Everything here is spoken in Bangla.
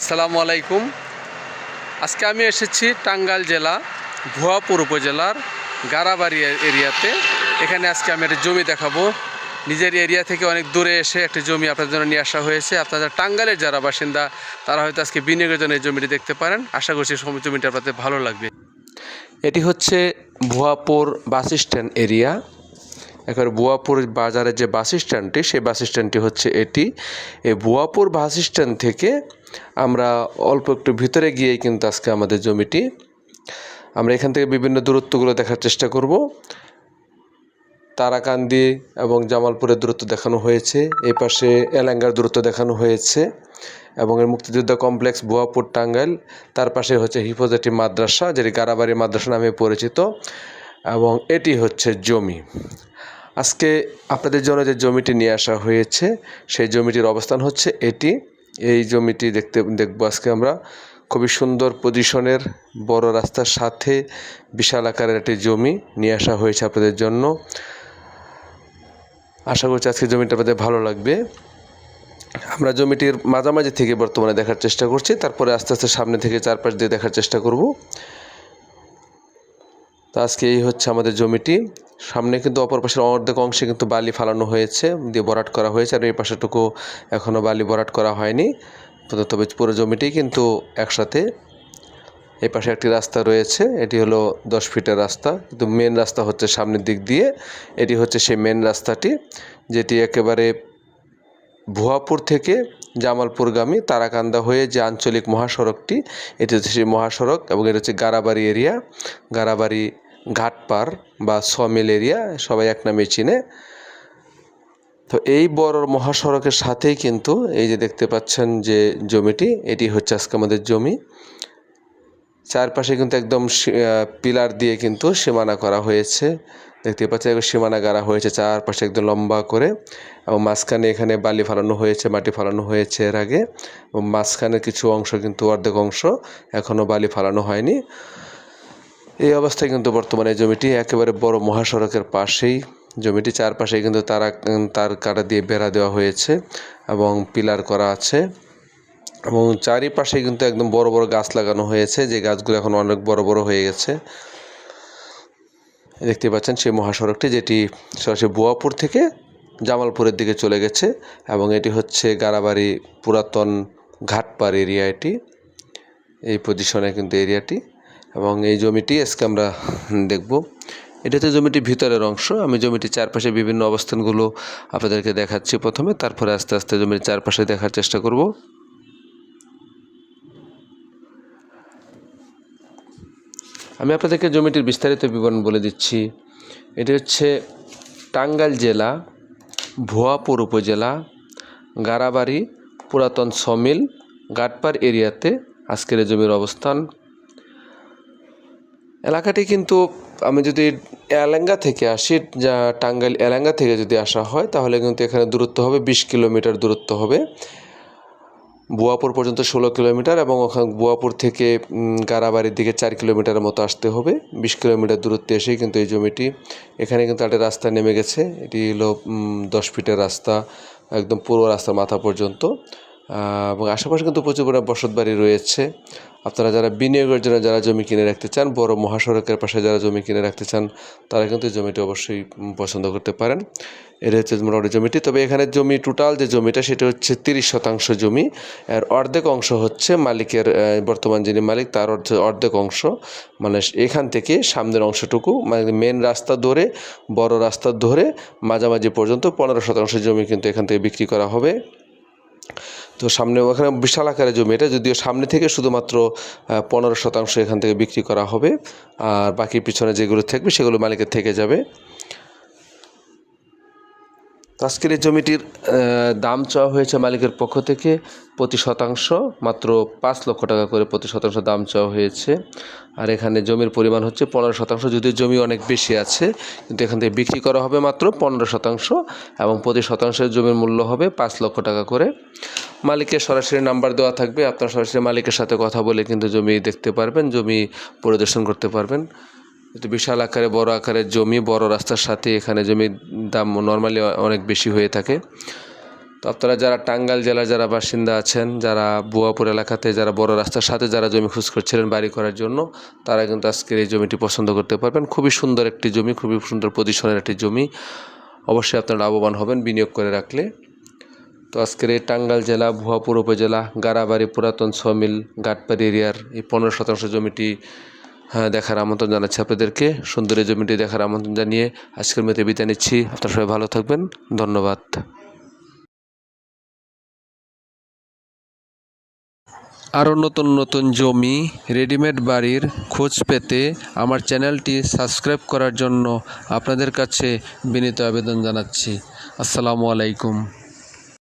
আসসালামু আলাইকুম। আজকে আমি এসেছি টাঙ্গাইল জেলা, ভুয়াপুর উপজেলার গারাবাড়ি এরিয়াতে। এখানে আজকে আমি একটা জমি দেখাবো। নিজের এরিয়া থেকে অনেক দূরে এসে একটি জমি আপনাদের জন্য নিয়ে আসা হয়েছে। আপনাদের টাঙ্গালের যারা বাসিন্দা, তারা হয়তো আজকে বিনিয়োগের জন্য এই জমিটি দেখতে পারেন। আশা করছি জমিটা আপনাদের ভালো লাগবে। এটি হচ্ছে ভুয়াপুর বাস স্ট্যান্ড এরিয়া। এখন বুয়াপুর বাজারের যে বাস স্ট্যান্ডটি, সেই বাস স্ট্যান্ডটি হচ্ছে এটি। এই বুয়াপুর বাস স্ট্যান্ড থেকে আমরা অল্প একটু ভিতরে গিয়েই কিন্তু আজকে আমাদের জমিটি, আমরা এখান থেকে বিভিন্ন দূরত্বগুলো দেখার চেষ্টা করব। তারাকান্দি এবং জামালপুরের দূরত্ব দেখানো হয়েছে, এই পাশে এলাঙ্গার দূরত্ব দেখানো হয়েছে এবং এর মুক্তিযোদ্ধা কমপ্লেক্স বুয়াপুর টাঙ্গাইল, তার পাশে হচ্ছে হিফোজেটি মাদ্রাসা, যেটি গারাবাড়ি মাদ্রাসা নামে পরিচিত, এবং এটি হচ্ছে জমি। আজকে আপনাদের জন্য যে জমিটি নিয়ে আসা হয়েছে, সেই জমিটির অবস্থান হচ্ছে এটি। এই জমিটি দেখতে, দেখব আজকে আমরা। খুবই সুন্দর পজিশনের বড় রাস্তার সাথে বিশাল আকারের একটি জমি নিয়ে আসা হয়েছে আপনাদের জন্য। আশা করছি আজকে জমিটা আপনাদের ভালো লাগবে। আমরা জমিটির মাঝামাঝি থেকে বর্তমানে দেখার চেষ্টা করছি, তারপরে আস্তে আস্তে সামনে থেকে চারপাশ দিয়ে দেখার চেষ্টা করব। তো আজকে এই হচ্ছে আমাদের জমিটি। সামনে কিন্তু অপর পাশের অর্ধেক অংশে কিন্তু বালি ফালানো হয়েছে, দিয়ে বরাট করা হয়েছে, আর এই পাশেটুকু এখনও বালি ভরাট করা হয়নি। তবে পুরো জমিটি কিন্তু একসাথে। এই পাশে একটি রাস্তা রয়েছে, এটি হলো দশ ফিটের রাস্তা। কিন্তু মেন রাস্তা হচ্ছে সামনের দিক দিয়ে, এটি হচ্ছে সেই মেন রাস্তাটি, যেটি একেবারে ভুয়াপুর থেকে জামালপুরগামী তারাকান্দা হয়ে যে আঞ্চলিক মহাসড়কটি, এটি হচ্ছে সেই মহাসড়ক, এবং এটা হচ্ছে গারাবাড়ি এরিয়া। গারাবাড়ি ঘাটপার বা সমিল এরিয়া, সবাই এক নামে চিনে। তো এই বড় মহাসড়কের সাথেই কিন্তু এই যে দেখতে পাচ্ছেন যে জমিটি, এটি হচ্ছে আজকে আমাদের জমি। চারপাশে কিন্তু একদম পিলার দিয়ে কিন্তু সীমানা করা হয়েছে। দেখতে পাচ্ছেন সীমানা গাড়া হয়েছে চারপাশে একদম লম্বা করে এবং মাঝখানে এখানে বালি ফালানো হয়েছে, মাটি ফালানো হয়েছে এর আগে। এবং মাঝখানে কিছু অংশ কিন্তু অর্ধেক অংশ এখনও বালি ফালানো হয়নি। এই অবস্থায় কিন্তু বর্তমানে জমিটি একেবারে বড় মহাসড়কের পাশেই। জমিটি চারপাশে কিন্তু তারা, তার কাটা দিয়ে বেড়া দেওয়া হয়েছে এবং পিলার করা আছে এবং চারিপাশে কিন্তু একদম বড় বড় গাছ লাগানো হয়েছে। যে গাছগুলো এখন অনেক বড় বড় হয়ে গেছে। দেখতে পাচ্ছেন সেই মহাসড়কটি যেটি সরাসরি বুয়াপুর থেকে জামালপুরের দিকে চলে গেছে এবং এটি হচ্ছে গারাবাড়ি পুরাতন ঘাটপাড় এরিয়া এটি। এই পজিশনে কিন্তু এরিয়াটি। এবং এই জমিটি আজকে আমরা দেখব। এটা হচ্ছে জমিটির ভিতরের অংশ, আমি জমিটির চারপাশে বিভিন্ন অবস্থানগুলো আপনাদেরকে দেখাচ্ছি প্রথমে, তারপরে আস্তে আস্তে জমির চারপাশে দেখার চেষ্টা করব। আমি আপনাদেরকে জমিটির বিস্তারিত বিবরণ বলে দিচ্ছি। এটি হচ্ছে টাঙ্গাইল জেলা, ভুয়াপুর উপজেলা, গারাবাড়ি, পুরাতন সমিল, গাটপার এরিয়াতে আজকের জমির অবস্থান। এলাকাটি কিন্তু আমি যদি এলাঙ্গা থেকে আসি যা টাঙ্গাইল এলাঙ্গা থেকে যদি আসা হয় তাহলে কিন্তু এখানে দূরত্ব হবে বিশ কিলোমিটার দূরত্ব হবে। বুয়াপুর পর্যন্ত ষোলো কিলোমিটার এবং ওখানে বুয়াপুর থেকে উম, গারাবাড়ির দিকে চার কিলোমিটারের মতো আসতে হবে। বিশ কিলোমিটার দূরত্বে এসেই কিন্তু এই জমিটি এখানে কিন্তু একটা রাস্তা নেমে গেছে। এটি হলো দশ ফিটের রাস্তা একদম পুরো রাস্তার মাথা পর্যন্ত। এবং আশেপাশে কিন্তু প্রচুর পরিমাণে বসত বাড়ি রয়েছে। আপনারা যারা বিনিয়োগের জন্য যারা জমি কিনে রাখতে চান, বড় মহাসড়কের পাশে যারা জমি কিনে রাখতে চান, তারা কিন্তু জমিটি অবশ্যই পছন্দ করতে পারেন। এটা হচ্ছে মোটামুটি জমিটি। তবে এখানে জমি টোটাল যে জমিটা, সেটা হচ্ছে তিরিশ শতাংশ জমি। এর অর্ধেক অংশ হচ্ছে মালিকের বর্তমান যিনি মালিক, তার অর্ধ- অর্ধেক অংশ। মানে এখান থেকে সামনের অংশটুকু মানে মেন রাস্তা ধরে, বড় রাস্তা ধরে, মাঝামাঝি পর্যন্ত পনেরো শতাংশ জমি কিন্তু এখান থেকে বিক্রি করা হবে। তো সামনে ওখানে বিশাল আকারে জমি। এটা যদিও সামনে থেকে শুধুমাত্র পনেরো শতাংশ এখান থেকে বিক্রি করা হবে। আর বাকি পিছনে যেগুলো থাকবে সেগুলো মালিকের থেকে যাবে। আজকের এই জমিটির দাম চাওয়া হয়েছে মালিকের পক্ষ থেকে প্রতি শতাংশ, মাত্র পাঁচ লক্ষ টাকা করে প্রতি শতাংশ দাম চাওয়া হয়েছে। আর এখানে জমির পরিমাণ হচ্ছে পনেরো শতাংশ, যদিও জমি অনেক বেশি আছে, কিন্তু এখান থেকে বিক্রি করা হবে মাত্র পনেরো শতাংশ এবং প্রতি শতাংশের জমির মূল্য হবে পাঁচ লক্ষ টাকা করে। মালিকের সরাসরি নাম্বার দেওয়া থাকবে, আপনার সরাসরি মালিকের সাথে কথা বলে কিন্তু জমি দেখতে পারবেন, জমি পরিদর্শন করতে পারবেন। কিন্তু বিশাল আকারে, বড় আকারের জমি, বড় রাস্তার সাথে এখানে জমির দাম নর্মালি অনেক বেশি হয়ে থাকে। তো আপনারা যারা টাঙ্গাইল জেলার যারা বাসিন্দা আছেন, যারা বুয়াপুর এলাকাতে, যারা বড় রাস্তার সাথে যারা জমি খোঁজ করছিলেন বাড়ি করার জন্য, তারা কিন্তু আজকের এই জমিটি পছন্দ করতে পারবেন। খুবই সুন্দর একটি জমি, খুবই সুন্দর পজিশনের একটি জমি। অবশ্যই আপনারা লাভবান হবেন, বিনিয়োগ করে রাখলে। তো আজকের এই টাঙ্গাইল জেলা ভুয়াপুর উপজেলা গারাবাড়ি পুরাতন সমিল, গাটপাড়ি এরিয়ার এই পনেরো শতাংশ জমিটি দেখার আমন্ত্রণ জানাচ্ছি আপনাদেরকে। সুন্দর এই জমিটি দেখার আমন্ত্রণ জানিয়ে আজকের মধ্যে বিদায় নিচ্ছি। আপনারা সবাই ভালো থাকবেন। ধন্যবাদ। আরও নতুন নতুন জমি, রেডিমেড বাড়ির খোঁজ পেতে আমার চ্যানেলটি সাবস্ক্রাইব করার জন্য আপনাদের কাছে বিনীত আবেদন জানাচ্ছি। আসসালামু আলাইকুম।